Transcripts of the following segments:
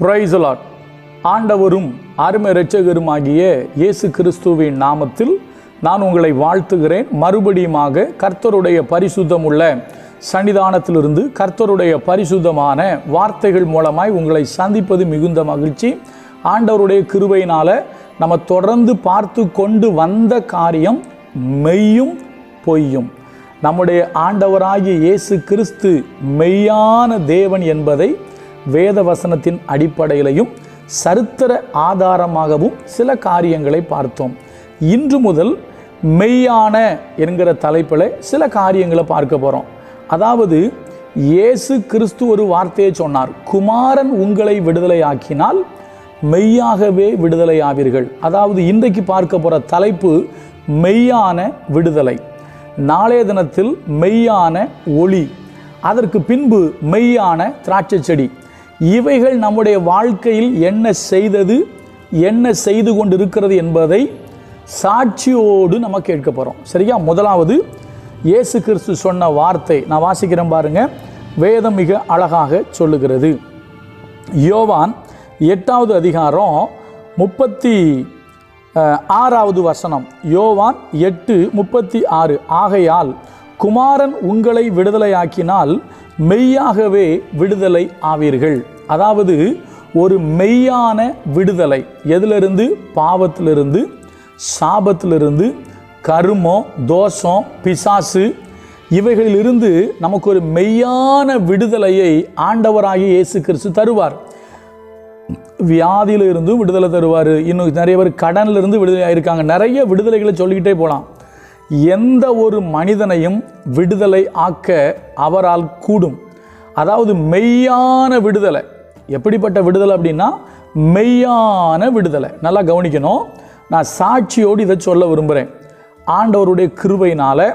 பிரைசலாட் ஆண்டவரும் அருமை இரட்சகருமாகிய இயேசு கிறிஸ்துவின் நாமத்தில் நான் உங்களை வாழ்த்துகிறேன். மறுபடியுமாக கர்த்தருடைய பரிசுத்தமுள்ள சன்னிதானத்திலிருந்து கர்த்தருடைய பரிசுத்தமான வார்த்தைகள் மூலமாய் உங்களை சந்திப்பது மிகுந்த மகிழ்ச்சி. ஆண்டவருடைய கிருவையினால் நம்ம தொடர்ந்து பார்த்து கொண்டு வந்த காரியம் மெய்யும் பொய்யும். நம்முடைய ஆண்டவராகிய இயேசு கிறிஸ்து மெய்யான தேவன் என்பதை வேத வசனத்தின் அடிப்படையிலையும் சரித்திர ஆதாரமாகவும் சில காரியங்களை பார்த்தோம். இன்று முதல் மெய்யான என்கிற தலைப்பில் சில காரியங்களை பார்க்க போகிறோம் அதாவது இயேசு கிறிஸ்து ஒரு வார்த்தையை சொன்னார் குமாரன் உங்களை விடுதலையாக்கினால் மெய்யாகவே விடுதலையாவீர்கள். அதாவது இன்றைக்கு பார்க்க போகிற தலைப்பு மெய்யான விடுதலை. நாளைய தினத்தில் மெய்யான ஒளி. அதற்கு பின்பு மெய்யான திராட்சை செடி. இவைகள் நம்முடைய வாழ்க்கையில் என்ன செய்தது என்ன செய்து கொண்டிருக்கிறது என்பதை சாட்சியோடு நம்ம கேட்க போகிறோம் சரியா? முதலாவது இயேசு கிறிஸ்து சொன்ன வார்த்தை நான் வாசிக்கிறேன் பாருங்க. வேதம் மிக அழகாக சொல்லுகிறது. யோவான் எட்டாவது அதிகாரம் முப்பத்தி ஆறாவது வசனம். யோவான் எட்டு முப்பத்தி ஆறு. ஆகையால் குமாரன் உங்களை விடுதலையாக்கினால் மெய்யாகவே விடுதலை ஆவீர்கள். அதாவது ஒரு மெய்யான விடுதலை. எதிலிருந்து? பாவத்திலிருந்து சாபத்திலிருந்து கருமம் தோஷம் பிசாசு இவைகளிலிருந்து நமக்கு ஒரு மெய்யான விடுதலையை ஆண்டவராகிய இயேசு கிறிஸ்து தருவார். வியாதியிலிருந்து விடுதலை தருவார். இன்னும் நிறைய பேர் கடனிலிருந்து விடுதலை ஆகியிருக்காங்க நிறைய விடுதலைகளை சொல்லிக்கிட்டே போகலாம் எந்த ஒரு மனிதனையும் விடுதலை ஆக்க அவரால் கூடும். அதாவது மெய்யான விடுதலை. எப்படிப்பட்ட விடுதலை அப்படின்னா மெய்யான விடுதலை. நல்லா கவனிக்கணும். நான் சாட்சியோடு இதை சொல்ல விரும்புகிறேன் ஆண்டவருடைய கிருவையினால்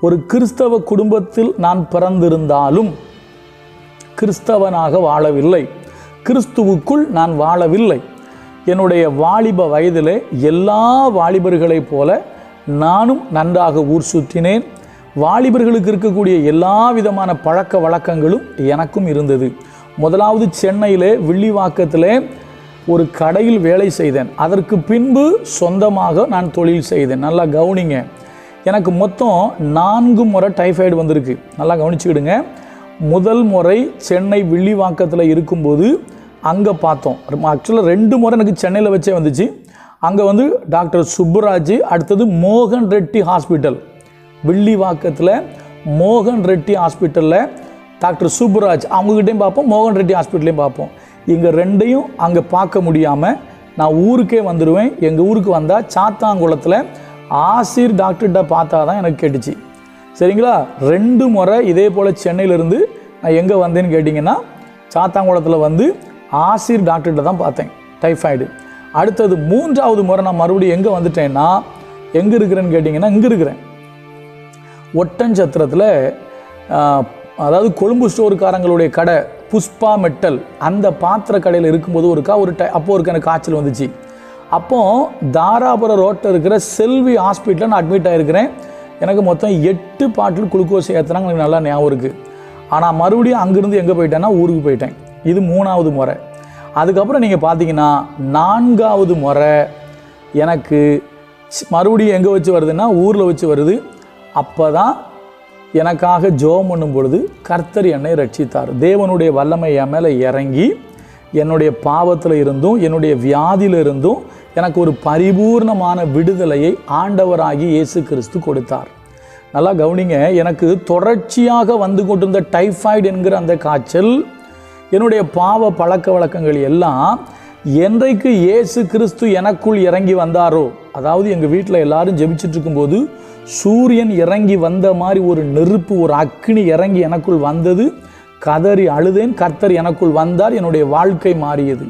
ஒரு கிறிஸ்தவ குடும்பத்தில் நான் பிறந்திருந்தாலும் கிறிஸ்தவனாக வாழவில்லை. கிறிஸ்துவுக்குள் நான் வாழவில்லை. என்னுடைய வாலிப வயதிலே எல்லா வாலிபர்களைப் போல நானும் நன்றாக ஊர் சுற்றினேன். வாலிபர்களுக்கு இருக்கக்கூடிய எல்லா விதமான பழக்க வழக்கங்களும் எனக்கும் இருந்தது. முதலாவது சென்னையில் வில்லிவாக்கத்தில் ஒரு கடையில் வேலை செய்தேன். அதற்கு பின்பு சொந்தமாக நான் தொழில் செய்தேன். நல்லா கவனிங்க. எனக்கு மொத்தம் நான்கு முறை டைஃபாய்டு வந்திருக்கு. நல்லா கவனிச்சுக்கிடுங்க. முதல் முறை சென்னை வில்லிவாக்கத்தில் இருக்கும்போது அங்கே பார்த்தோம். ஆக்சுவலாக ரெண்டு முறை எனக்கு சென்னையில் வச்சே வந்துச்சு. அங்கே வந்து டாக்டர் சுப்புராஜ் அடுத்தது மோகன் ரெட்டி ஹாஸ்பிட்டல். வில்லிவாக்கத்தில் மோகன் ரெட்டி ஹாஸ்பிட்டலில் டாக்டர் சுப்புராஜ். அவங்கக்கிட்டையும் பார்ப்போம் மோகன் ரெட்டி ஹாஸ்பிட்டலையும் பார்ப்போம். இங்கே ரெண்டையும் அங்கே பார்க்க முடியாமல் நான் ஊருக்கே வந்துடுவேன் எங்கள் ஊருக்கு வந்தால் சாத்தாங்குளத்தில் ஆசிர் டாக்டர்கிட்ட பார்த்தா தான் எனக்கு கேட்டுச்சு. சரிங்களா? ரெண்டு முறை இதே போல் சென்னையிலேருந்து நான் எங்கே வந்தேன்னு கேட்டிங்கன்னா சாத்தாங்குளத்தில் வந்து ஆசிர் டாக்டர்கிட்ட தான் பார்த்தேன். டைஃபாய்டு. அடுத்தது மூன்றாவது முறை நான் மறுபடியும் எங்கே வந்துட்டேன்னா எங்கே இருக்கிறேன்னு கேட்டிங்கன்னா இங்கே இருக்கிறேன். ஒட்டஞ்சத்திரத்தில் அதாவது கொழும்பு ஸ்டோருக்காரங்களுடைய கடை புஷ்பா மெட்டல் அந்த பாத்திர கடையில் இருக்கும்போது ஒருக்கா ஒரு டை அப்போது இருக்க எனக்கு காய்ச்சல் வந்துச்சு. அப்போ தாராபுரம் ரோட்டில் இருக்கிற செல்வி ஹாஸ்பிட்டலில் நான் அட்மிட் ஆகிருக்கிறேன் எனக்கு மொத்தம் எட்டு பாட்டில் குளுக்கோஸ் ஏற்றுனாங்க எனக்கு நல்லா ஞாபகம் இருக்குது ஆனால் மறுபடியும் அங்கேருந்து எங்கே போயிட்டேன்னா ஊருக்கு போயிட்டேன். இது மூணாவது முறை. அதுக்கப்புறம் நீங்கள் பார்த்தீங்கன்னா நான்காவது முறை எனக்கு மறுபடியும் எங்கே வச்சு வருதுன்னா ஊரில் வச்சு வருது. அப்போ தான் எனக்காக ஜோம் பண்ணும் பொழுது கர்த்தர் என்னை ரட்சித்தார். தேவனுடைய வல்லமை என் மேலே இறங்கி என்னுடைய பாவத்தில் இருந்தும் என்னுடைய வியாதியில் இருந்தும் எனக்கு ஒரு பரிபூர்ணமான விடுதலையை ஆண்டவராகி இயேசு கிறிஸ்து கொடுத்தார். நல்லா கவனிங்க எனக்கு தொடர்ச்சியாக வந்து கொண்டிருந்த டைஃபாய்டு என்கிற அந்த காய்ச்சல் என்னுடைய பாவ பழக்க வழக்கங்கள் எல்லாம் என்றைக்கு இயேசு கிறிஸ்து எனக்குள் இறங்கி வந்தாரோ அதாவது எங்கள் வீட்டில் எல்லாரும் ஜெபிச்சுட்டு இருக்கும்போது சூரியன் இறங்கி வந்த மாதிரி ஒரு நெருப்பு ஒரு அக்னி இறங்கி எனக்குள் வந்தது. கதறி அழுதேன் கர்த்தர் எனக்குள் வந்தார் என்னுடைய வாழ்க்கை மாறியது.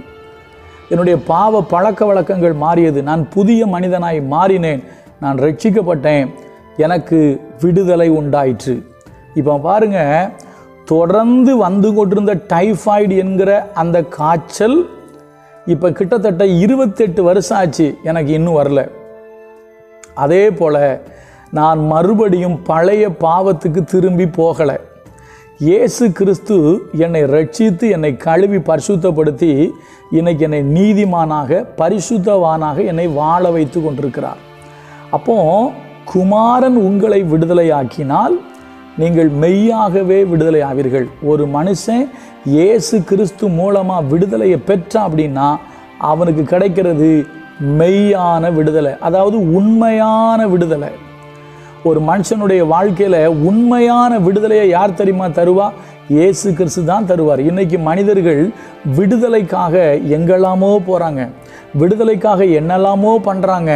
என்னுடைய பாவ பழக்க வழக்கங்கள் மாறியது. நான் புதிய மனிதனாய் மாறினேன் நான் ரட்சிக்கப்பட்டேன் எனக்கு விடுதலை உண்டாயிற்று. இப்போ பாருங்க தொடர்ந்து வந்து கொண்டிருந்த டைஃபாய்டு என்கிற அந்த காய்ச்சல் இப்போ கிட்டத்தட்ட இருபத்தெட்டு வருஷம் ஆச்சு எனக்கு இன்னும் வரல. அதே போல் நான் மறுபடியும் பழைய பாவத்துக்கு திரும்பி போகலை. இயேசு கிறிஸ்து என்னை ரட்சித்து என்னை கழுவி பரிசுத்தப்படுத்தி இன்னைக்கு என்னை நீதிமானாக பரிசுத்தவானாக என்னை வாழ வைத்து கொண்டிருக்கிறார். அப்போ குமாரன் உங்களை விடுதலையாக்கினால் நீங்கள் மெய்யாகவே விடுதலை ஆவீர்கள். ஒரு மனுஷன் இயேசு கிறிஸ்து மூலமாக விடுதலையை பெற்றான் அப்படின்னா அவனுக்கு கிடைக்கிறது மெய்யான விடுதலை. அதாவது உண்மையான விடுதலை. ஒரு மனுஷனுடைய வாழ்க்கையில் உண்மையான விடுதலையை யார் தெரியுமா தருவா? இயேசு கிறிஸ்து தான் தருவார். இன்னைக்கு மனிதர்கள் விடுதலைக்காக எங்கெல்லாமோ போகிறாங்க விடுதலைக்காக என்னெல்லாமோ பண்ணுறாங்க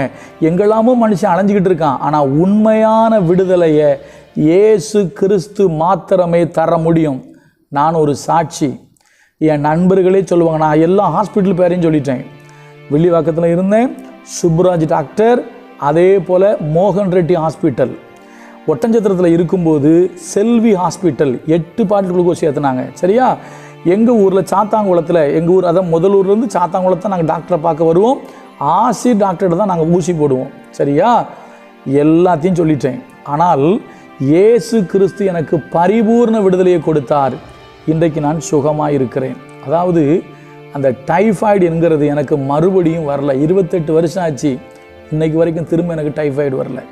எங்கெல்லாமோ மனுஷன் அலைஞ்சிக்கிட்டு இருக்கான். ஆனால் உண்மையான விடுதலையை இயேசு கிறிஸ்து மாத்திரமே தர முடியும். நான் ஒரு சாட்சி. என் நண்பர்களே சொல்லுவாங்க நான் எல்லா ஹாஸ்பிட்டல் பேரையும் சொல்லிட்டேன். வெள்ளிவாக்கத்தில் இருந்தேன். சுப்ராஜ் டாக்டர் அதே போல் மோகன் ரெட்டி ஹாஸ்பிட்டல். ஒட்டஞ்சத்திரத்தில் இருக்கும்போது செல்வி ஹாஸ்பிட்டல். எட்டு பாட்டில் குளுக்கோஸ் ஏற்றுனாங்க சரியா? எங்கள் ஊரில் சாத்தாங்குளத்தில் எங்கள் ஊர் அதான் முதலூர்லேருந்து சாத்தாங்குளத்தை நாங்கள் டாக்டரை பார்க்க வருவோம். ஆசி டாக்டர்கிட்ட தான் நாங்கள் ஊசி போடுவோம். சரியா? எல்லாத்தையும் சொல்லிட்டேன். ஆனால் இயேசு கிறிஸ்து எனக்கு பரிபூர்ண விடுதலையை கொடுத்தார். இன்றைக்கு நான் சுகமாக இருக்கிறேன். அதாவது அந்த டைஃபாய்டு என்கிறது எனக்கு மறுபடியும் வரல. இருபத்தெட்டு வருஷம் ஆச்சு. இன்னைக்கு வரைக்கும் திரும்ப எனக்கு டைஃபாய்டு வரல.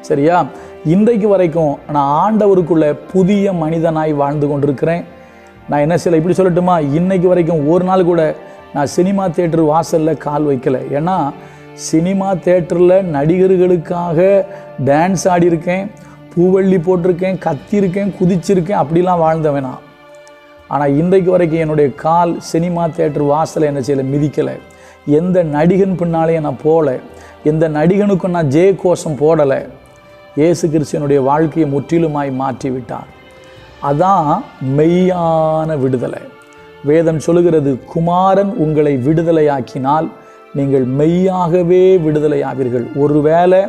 சரியா? இன்றைக்கு வரைக்கும் நான் ஆண்டவருக்குள்ள புதிய மனிதனாய் வாழ்ந்து கொண்டிருக்கிறேன். நான் என்ன செய்யலை இப்படி சொல்லட்டுமா? இன்னைக்கு வரைக்கும் ஒரு நாள் கூட நான் சினிமா தேட்டர் வாசலில் கால் வைக்கல. ஏன்னா சினிமா தேட்டரில் நடிகர்களுக்காக டான்ஸ் ஆடியிருக்கேன் பூவள்ளி போட்டிருக்கேன் கத்தியிருக்கேன் குதிச்சிருக்கேன் அப்படிலாம் வாழ்ந்தவன் நான். ஆனால் இன்றைக்கு வரைக்கும் என்னுடைய கால் சினிமா தேட்டர் வாசலை என்ன செய்யலை? மிதிக்கலை. எந்த நடிகன் பின்னாலேயும் நான் போகல. எந்த நடிகனுக்கும் நான் ஜெய கோஷம் போடலை. இயேசு கிறிஸ்தனுடைய வாழ்க்கையை முற்றிலுமாய் மாற்றி விட்டார் அதான் மெய்யான விடுதலை. வேதம் சொல்லுகிறது குமாரன் உங்களை விடுதலையாக்கினால் நீங்கள் மெய்யாகவே விடுதலையாவீர்கள். ஒருவேளை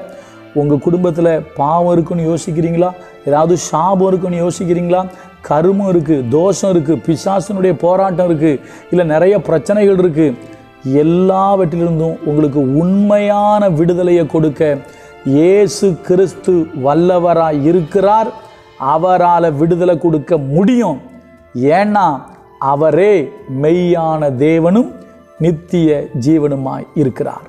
உங்கள் குடும்பத்தில் பாவம் இருக்குன்னு யோசிக்கிறீங்களா? ஏதாவது சாபம் இருக்குன்னு யோசிக்கிறீங்களா? கருமம் இருக்குது தோஷம் இருக்குது பிசாசனுடைய போராட்டம் இருக்குது இல்லை நிறைய பிரச்சனைகள் இருக்குது எல்லாவற்றிலிருந்தும் உங்களுக்கு உண்மையான விடுதலையை கொடுக்க இயேசு கிறிஸ்து வல்லவராய் இருக்கிறார். அவரால் விடுதலை கொடுக்க முடியும். ஏன்னா அவரே மெய்யான தேவனும் நித்திய ஜீவனுமாய் இருக்கிறார்.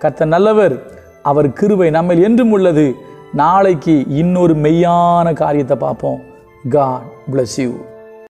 கத்த நல்லவர் அவர் கிருவை நம்மில் என்றும் உள்ளது. நாளைக்கு இன்னொரு மெய்யான காரியத்தை பார்ப்போம். God bless you